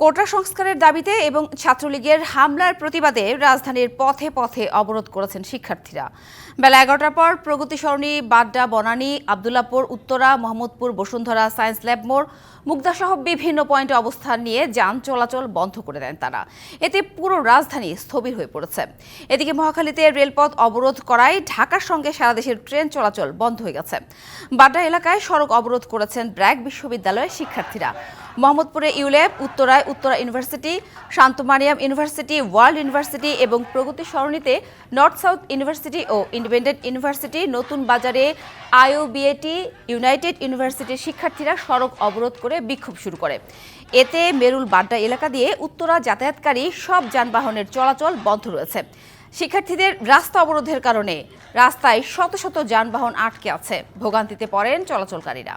কোটা সংস্কারের দাবিতে এবং ছাত্রলীগের হামলার প্রতিবাদে রাজধানীর পথে পথে অবরোধ করেছেন শিক্ষার্থীরা। বেলা এগারোটার পর প্রগতি সরণি, বাড্ডা, বনানী, আবদুল্লাপুর, উত্তরা, মোহাম্মদপুর, বসুন্ধরা, সায়েন্স ল্যাব মোড় মুগদাসহ বিভিন্ন পয়েন্টে অবস্থান নিয়ে যান চলাচল বন্ধ করে দেন তারা। এতে পুরো রাজধানী স্থবির হয়ে পড়েছে। এদিকে মহাখালীতে রেলপথ অবরোধ করায় ঢাকার সঙ্গে সারা দেশের ট্রেন চলাচল বন্ধ হয়ে গেছে। বাড্ডা এলাকায় সড়ক অবরোধ করেছেন ব্র্যাক বিশ্ববিদ্যালয়ের শিক্ষার্থীরা। মোহাম্মদপুরে ইউল্যাব উত্তরায় Uttara university, Shantomariam university, world university এবং প্রগতি সরণিতে নর্থ সাউথ ইউনিভার্সিটি ও ইন্ডিপেন্ডেন্ট ইউনিভার্সিটি নতুন বাজারে আইওবিএটি, ইউনাইটেড ইউনিভার্সিটির শিক্ষার্থীরা সড়ক অবরোধ করে বিক্ষোভ শুরু করে। এতে মেরুল বাড্ডা এলাকা দিয়ে উত্তরা যাতায়াতকারী সব যানবাহনের চলাচল বন্ধ রয়েছে। শিক্ষার্থীদের রাস্তা অবরোধের কারণে রাস্তায় শত শত যানবাহন আটকে আছে। ভোগান্তিতে পড়েন চলাচলকারীরা।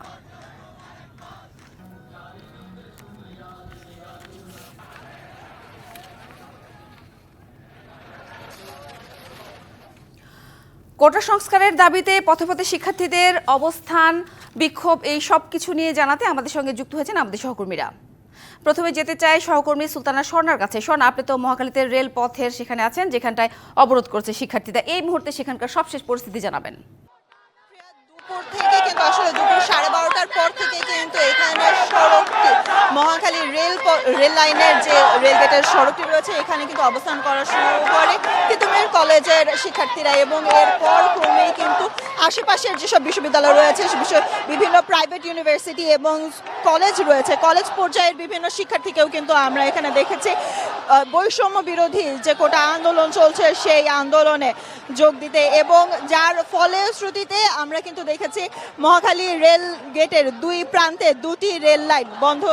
কোটা সংস্কারের দাবিতে পথে শিক্ষার্থীদের অবস্থান, বিক্ষোভ, এই সব কিছু নিয়ে জানাতে আমাদের সঙ্গে যুক্ত হয়েছেন আমাদের সহকর্মীরা। প্রথমে যেতে চাই সহকর্মী সুলতানা স্বর্ণার কাছে। স্বর্ণ আপনি তো মহাকালীতে রেল পথের সেখানে আছেন, যেখানটায় অবরোধ করছে শিক্ষার্থীরা। এই মুহূর্তে সেখানকার সবশেষ পরিস্থিতি জানাবেন। দুপুর থেকে কিন্তু আসলে দুপুর সাড়ে বারোটার পর থেকে কিন্তু এখানে সড়কটি মহাখালী রেল রেল লাইনের যে রেলগেটের সড়কটি রয়েছে, এখানে কিন্তু অবস্থান করা শুরু করে তিতুমির কলেজের শিক্ষার্থীরা এবং এরপর ক্রমেই কিন্তু আশেপাশের যেসব বিশ্ববিদ্যালয় রয়েছে বিভিন্ন প্রাইভেট ইউনিভার্সিটি এবং কলেজ রয়েছে। কলেজ পর্যায়ের বিভিন্ন শিক্ষার্থীকেও কিন্তু আমরা এখানে দেখেছি। বৈষম্য বিরোধী যে কোটা আন্দোলন চলছে সেই আন্দোলনে যোগ দিতে এবং যার ফলশ্রুতিতে আমরা কিন্তু দেখেছি মহাখালী রেল গেটের দুই প্রান্তে দুটি রেল লাইন বন্ধ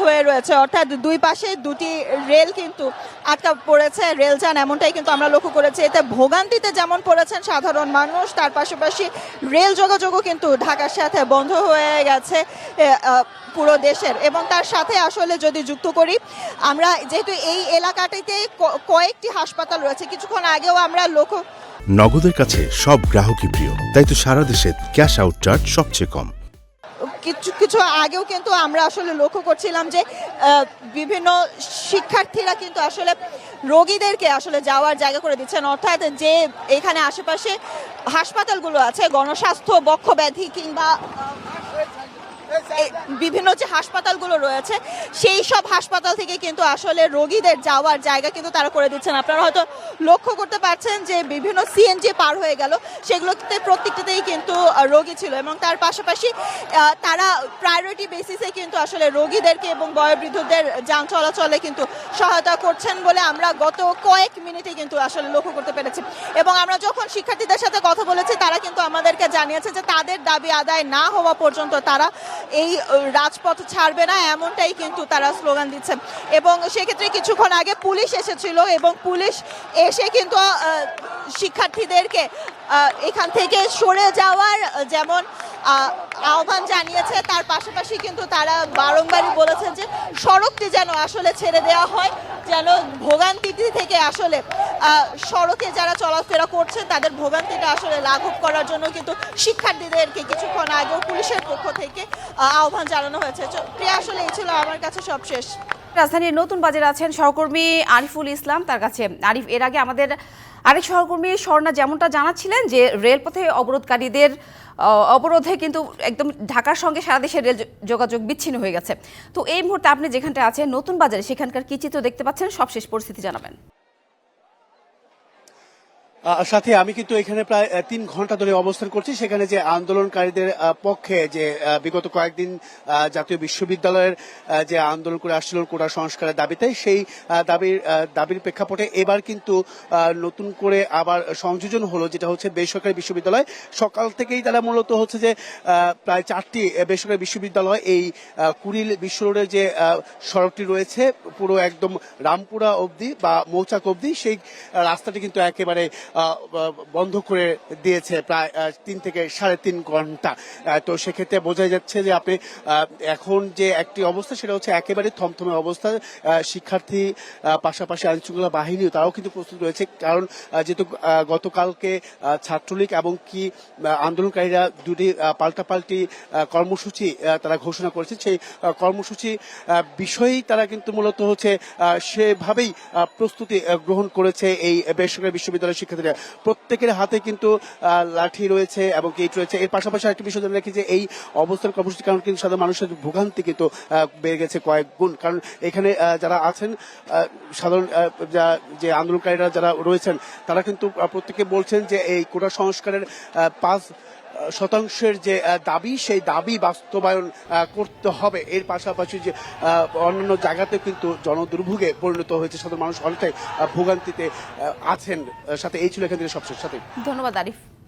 হয়ে রয়েছে। অর্থাৎ দুই পাশে দুটি রেল কিন্তু আটকা পড়েছে। রেল যান এমনটাই কিন্তু আমরা লক্ষ্য করেছি। এতে ভোগান্তিতে যেমন পড়েছেন সাধারণ মানুষ, তার পাশাপাশি রেল যোগাযোগও কিন্তু ঢাকার সাথে বন্ধ হয়ে গেছে পুরো দেশের। এবং তার সাথে আসলে যদি যুক্ত করি, আমরা যেহেতু এই এলাকাটিতে কয়েকটি হাসপাতাল রয়েছে। কিছুক্ষণ আগেও আমরা লক্ষ্য নগদের কাছে সব গ্রাহকই প্রিয় তাই তো সারা দেশে ক্যাশ আউট চার্জ সবচেয়ে কম। কিছু কিছু আগেও কিন্তু আমরা আসলে লক্ষ্য করছিলাম যে বিভিন্ন শিক্ষার্থীরা কিন্তু আসলে রোগীদেরকে আসলে যাওয়ার জায়গা করে দিচ্ছেন। অর্থাৎ যে এখানে আশেপাশে হাসপাতালগুলো আছে গণস্বাস্থ্য বক্ষব্যাধি কিংবা বিভিন্ন যে হাসপাতালগুলো রয়েছে, সেই সব হাসপাতাল থেকে কিন্তু আসলে রোগীদের যাওয়ার জায়গা কিন্তু তারা করে দিচ্ছেন। আপনারা হয়তো লক্ষ্য করতে পারছেন যে বিভিন্ন সিএনজি পার হয়ে গেল, সেগুলোতে প্রত্যেকটাতেই কিন্তু রোগী ছিল এবং তার পাশাপাশি তারা প্রায়োরিটি বেসিসে কিন্তু আসলে রোগীদেরকে এবং বয়োবৃদ্ধদের যান চলাচলে কিন্তু সহায়তা করছেন বলে আমরা গত কয়েক মিনিটে কিন্তু আসলে লক্ষ্য করতে পেরেছি। এবং আমরা যখন শিক্ষার্থীদের সাথে কথা বলেছি, তারা কিন্তু আমাদেরকে জানিয়েছে যে তাদের দাবি আদায় না হওয়া পর্যন্ত তারা এই রাজপথ ছাড়বে না, এমনটাই কিন্তু তারা স্লোগান দিচ্ছে। এবং সেক্ষেত্রে কিছুক্ষণ আগে পুলিশ এসেছিল এবং পুলিশ এসে কিন্তু শিক্ষার্থীদেরকে এখান থেকে সরে যাওয়ার যেমন আহ্বান জানিয়েছে। তার পাশাপাশি কিন্তু তারা বারংবারই বলেছেন যে সড়কটি যেন আসলে ছেড়ে দেওয়া হয়, যেন ভোগান্তিটি থেকে আসলে সড়কে যারা চলাফেরা করছেন, তাদের ভোগান্তিটা আসলে লাঘব করার জন্য কিন্তু শিক্ষার্থীদেরকে কিছুক্ষণ আগেও পুলিশের পক্ষ থেকে আহ্বান জানানো হয়েছে। প্রিয়া, আসলে এই ছিল আমার কাছে সব শেষ রাজধানীর নতুন বাজারে আছেন সহকর্মী আরিফুল ইসলাম, তার কাছে। আরিফ, এর আগে আমাদের আরেক সহকর্মী স্বর্ণা যেমনটা জানাচ্ছিলেন যে রেলপথে অবরোধকারীদের অবরোধে কিন্তু একদম ঢাকার সঙ্গে সারা দেশের রেল যোগাযোগ বিচ্ছিন্ন হয়ে গেছে। তো এই মুহূর্তে আপনি যেখানটা আছেন, নতুন বাজারে, সেখানকার কি চিত্র দেখতে পাচ্ছেন? সবশেষ পরিস্থিতি জানাবেন। সাথে, আমি কিন্তু এখানে প্রায় তিন ঘণ্টা ধরে অবস্থান করছি। সেখানে যে আন্দোলনকারীদের পক্ষে যে বিগত কয়েকদিন জাতীয় বিশ্ববিদ্যালয়ের যে আন্দোলন করে আসছিল কোটা সংস্কারের দাবিতে, সেই দাবির দাবির প্রেক্ষাপটে এবার কিন্তু নতুন করে আবার সংযোজন হলো, যেটা হচ্ছে বেসরকারি বিশ্ববিদ্যালয়। সকাল থেকেই তারা মূলত হচ্ছে যে প্রায় চারটি বেসরকারি বিশ্ববিদ্যালয় এই কুড়িল বিশ্ব রোডের যে সড়কটি রয়েছে, পুরো একদম রামপুরা অবধি বা মৌচাক অবধি, সেই রাস্তাটি কিন্তু একেবারে বন্ধ করে দিয়েছে প্রায় তিন থেকে সাড়ে তিন ঘণ্টা। তো সেক্ষেত্রে বোঝা যাচ্ছে যে আপনি এখন যে একটি অবস্থা, সেটা হচ্ছে একেবারে থমথমে অবস্থা। শিক্ষার্থী পাশাপাশি আইন শৃঙ্খলা বাহিনীও তারাও কিন্তু প্রস্তুত রয়েছে। কারণ যেহেতু গতকালকে ছাত্রলীগ এবং কি আন্দোলনকারীরা দুটি পাল্টাপাল্টি কর্মসূচি তারা ঘোষণা করেছে। সেই কর্মসূচি বিষয়েই তারা কিন্তু মূলত হচ্ছে সেভাবেই প্রস্তুতি গ্রহণ করেছে এই বেসরকারি বিশ্ববিদ্যালয়ের শিক্ষার্থীরা প্রত্যেকের হাতে কিন্তু লাঠি রয়েছে এবং গেট রয়েছে। এর পাশাপাশি আরেকটি বিষয় জানা রাখি যে এই অবস্থান কর্মসূচির কারণে কিন্তু সাধারণ মানুষের ভোগান্তি কিন্তু বেড়ে গেছে কয়েক গুণ। কারণ এখানে যারা আছেন সাধারণ যা- আন্দোলনকারীরা যারা রয়েছেন, তারা কিন্তু প্রত্যেকে বলছেন যে এই কোটা সংস্কারের পাঁচ শতাংশের যে দাবি, সেই দাবি বাস্তবায়ন করতে হবে। এর পাশাপাশি যে অন্যান্য জায়গাতে কিন্তু জনদুর্ভোগে পরিণত হয়েছে সাধারণ মানুষ অনেকটাই ভোগান্তিতে আছেন। সাথে এই ছিল এখান থেকে সবশেষ। সাথে। ধন্যবাদ, আরিফ।